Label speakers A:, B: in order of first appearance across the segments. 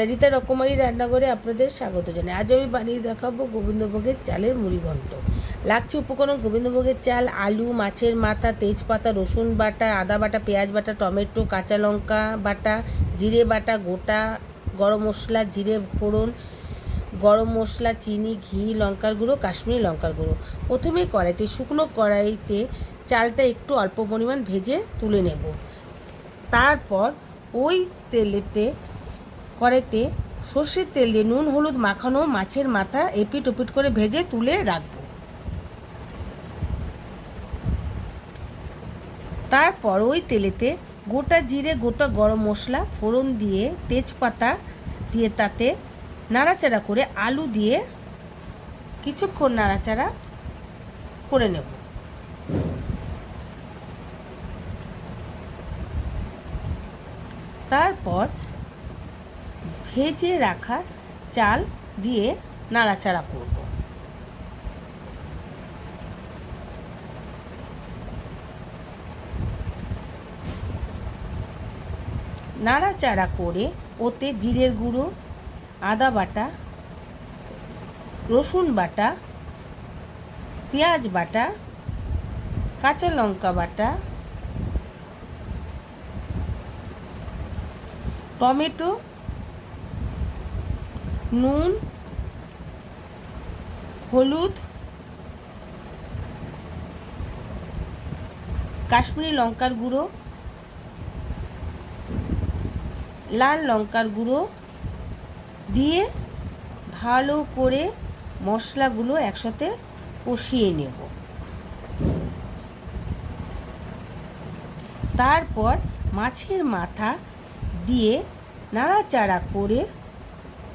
A: রাডিতা রকমারি রান্নাঘরে আপনাদের স্বাগত জানাই। আজ আমি বানিয়ে দেখাবো গোবিন্দভোগের চালের মুড়ি ঘন্ট। লাগছে উপকরণ গোবিন্দভোগের চাল, আলু, মাছের মাথা, তেজপাতা, রসুন বাটা, আদা বাটা, পেঁয়াজ বাটা, টমেটো, কাঁচা লঙ্কা বাটা, জিরে বাটা, গোটা, গরম মশলা, জিরে ফোড়ন, গরম মশলা, চিনি, ঘি, লঙ্কার গুঁড়ো, কাশ্মীরি লঙ্কার গুঁড়ো। প্রথমে কড়াইতে, শুকনো কড়াইতে চালটা একটু অল্প পরিমাণ ভেজে তুলে নেব। তারপর ওই তেলেতে কড়াইতে সর্ষের তেল দিয়ে নুন, হলুদ মাখানো মাছের মাথা এপিট ওপিট করে ভেজে তুলে রাখব। তারপর ওই তেলেতে গোটা জিরে, গোটা গরম মশলা, ফোড়ন দিয়ে তেজপাতা দিয়ে তাতে নাড়াচাড়া করে আলু দিয়ে কিছুক্ষণ নাড়াচাড়া করে নেব। তারপর ভেজে রাখা চাল দিয়ে নাড়াচাড়া করব। নাড়াচাড়া করে ওতে জিরের গুঁড়ো, আদা বাটা, রসুন বাটা, পেঁয়াজ বাটা, কাঁচা লঙ্কা বাটা, টমেটো নুন, হলুদ, কাশ্মীরি লঙ্কার গুঁড়ো, লাল লঙ্কার গুঁড়ো দিয়ে ভালো করে মশলাগুলো একসাথে কষিয়ে নেব। তারপর মাছের মাথা দিয়ে নাড়াচাড়া করে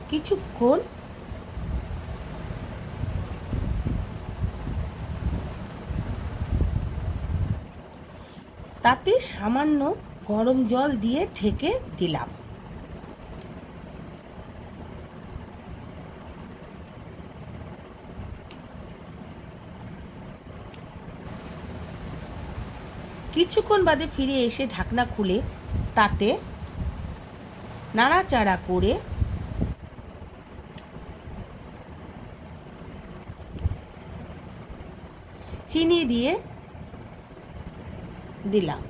A: কিছুক্ষণ তাতে সামান্য গরম জল দিয়ে ঢেকে দিলাম। কিছুক্ষণ বাদে ফিরে এসে ঢাকনা খুলে তাতে নাড়াচাড়া করে চিনি দিয়ে দিলাম।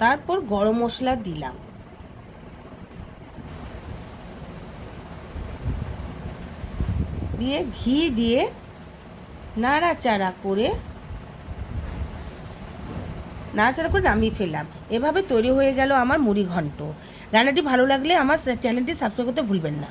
A: তারপর গরম মশলা দিলাম। দিয়ে ঘি দিয়ে নাড়াচাড়া করে নাড়াচাড়া করে নামিয়ে ফেললাম। এভাবে তৈরি হয়ে গেল আমার মুড়ি ঘন্ট রান্নাটি ভালো লাগলে আমার চ্যানেলটি সাবস্ক্রাইব করতে ভুলবেন না।